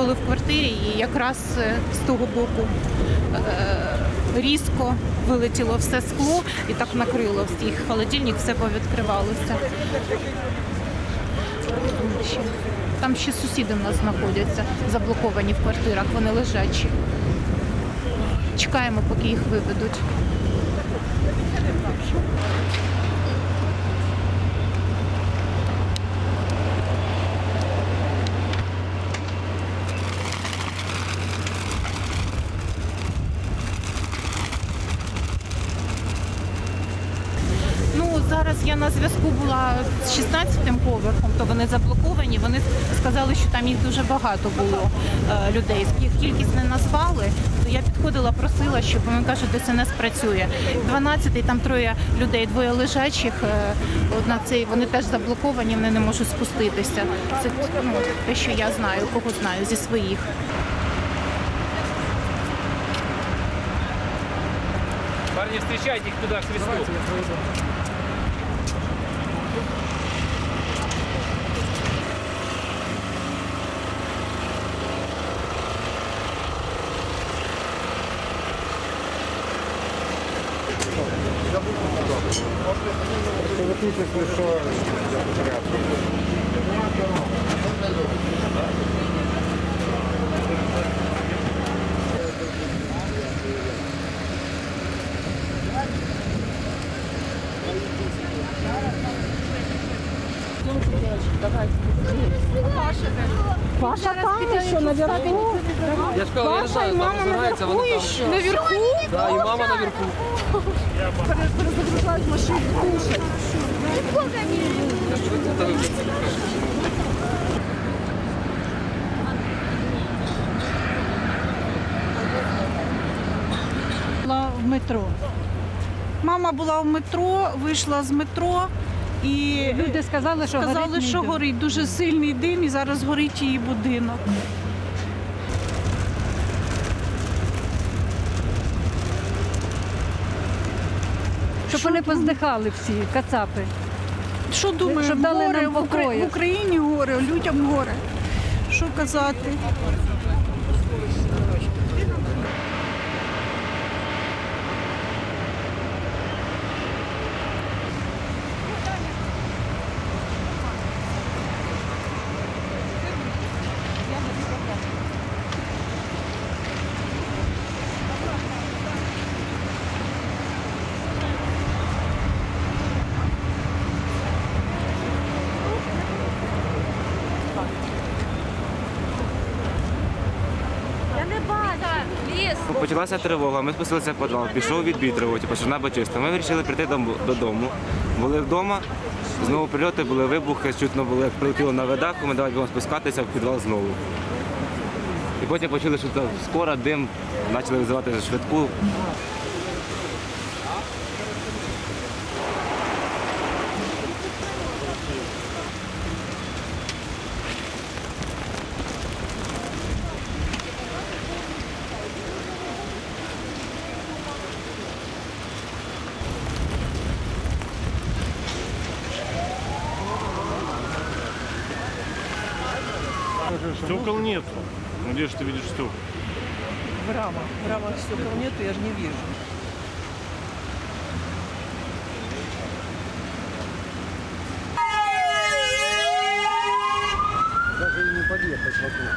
були в квартирі, і якраз е, з того боку е, різко вилетіло все скло і так накрило всіх. Холодильник все повідкривалося. Там ще, сусіди в нас знаходяться, заблоковані в квартирах, вони лежачі. Чекаємо, поки їх виведуть. Ну зараз я на зв'язку була з 16-тим поверхом, то вони заблоковані. Вони сказали, що там їх дуже багато було е, людей. Їх кількість не назвали. То я підходила, просила, щоб вони кажуть, ДСНС працює. 12-й там троє людей, двоє лежачих. е, Одна цей вони теж заблоковані, вони не можуть спуститися. Це ну, те, що я знаю, кого знаю зі своїх. Парни, встречайте их туда, к свисту. тут, якщо що, я порядку. Давай. Ваша там еще наверху. Я ж кажу, я не знаю, там розбираються, вони там. Наверху? Да, і мама наверху. Перезагружають машину, кушать. Я ж чую, це в метро. Мама була в метро, вийшла з метро і Люди сказали, що сказали, горить що горить дуже сильний дим і зараз горить її будинок. Щоб вони поздихали всі, кацапи. Що думаємо, Щоб дали горе нам в, Укра- покою. в Україні горе, людям горе. Що казати? Почалася тривога, ми спустилися в підвал, пішов відбій тривоги, типу, що. Ми вирішили прийти додому. Були вдома, знову прильоти, були вибухи, чутно було, як прилетіло на видаху, ми давайте будемо спускатися в підвал знову. І потім почули, що там скоро дим, почали визивати швидку. Стекол нет. Где же ты видишь стекол? В рамах. В рамах стекол нет, я же не вижу. Даже и не подъехать вокруг.